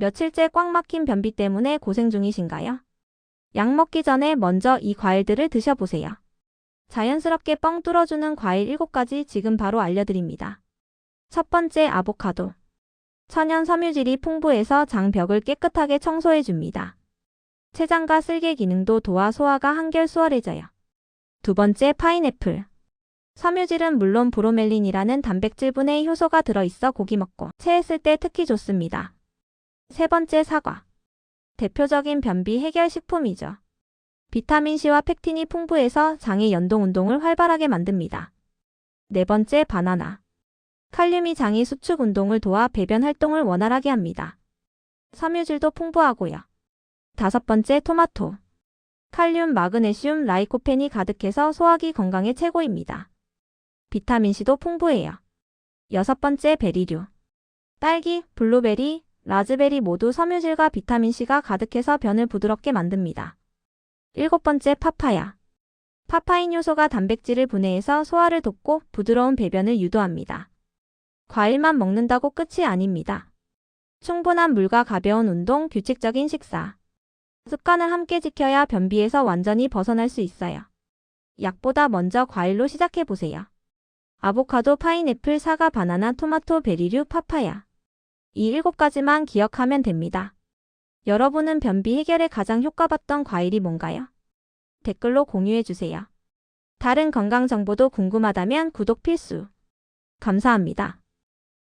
며칠째 꽉 막힌 변비 때문에 고생 중이신가요? 약 먹기 전에 먼저 이 과일들을 드셔보세요. 자연스럽게 뻥 뚫어주는 과일 7가지 지금 바로 알려드립니다. 첫 번째 아보카도. 천연 섬유질이 풍부해서 장벽을 깨끗하게 청소해줍니다. 췌장과 쓸개 기능도 도와 소화가 한결 수월해져요. 두 번째 파인애플. 섬유질은 물론 브로멜린이라는 단백질분해의 효소가 들어있어 고기 먹고 체했을 때 특히 좋습니다. 세 번째 사과. 대표적인 변비 해결 식품이죠. 비타민C와 팩틴이 풍부해서 장의 연동 운동을 활발하게 만듭니다. 네 번째 바나나. 칼륨이 장의 수축 운동을 도와 배변 활동을 원활하게 합니다. 섬유질도 풍부하고요. 다섯 번째 토마토. 칼륨, 마그네슘, 라이코펜이 가득해서 소화기 건강에 최고입니다. 비타민C도 풍부해요. 여섯 번째 베리류. 딸기, 블루베리, 라즈베리 모두 섬유질과 비타민C가 가득해서 변을 부드럽게 만듭니다. 일곱 번째 파파야. 파파인 요소가 단백질을 분해해서 소화를 돕고 부드러운 배변을 유도합니다. 과일만 먹는다고 끝이 아닙니다. 충분한 물과 가벼운 운동, 규칙적인 식사. 습관을 함께 지켜야 변비에서 완전히 벗어날 수 있어요. 약보다 먼저 과일로 시작해보세요. 아보카도, 파인애플, 사과, 바나나, 토마토, 베리류, 파파야. 이 일곱 가지만 기억하면 됩니다. 여러분은 변비 해결에 가장 효과봤던 과일이 뭔가요? 댓글로 공유해주세요. 다른 건강 정보도 궁금하다면 구독 필수. 감사합니다.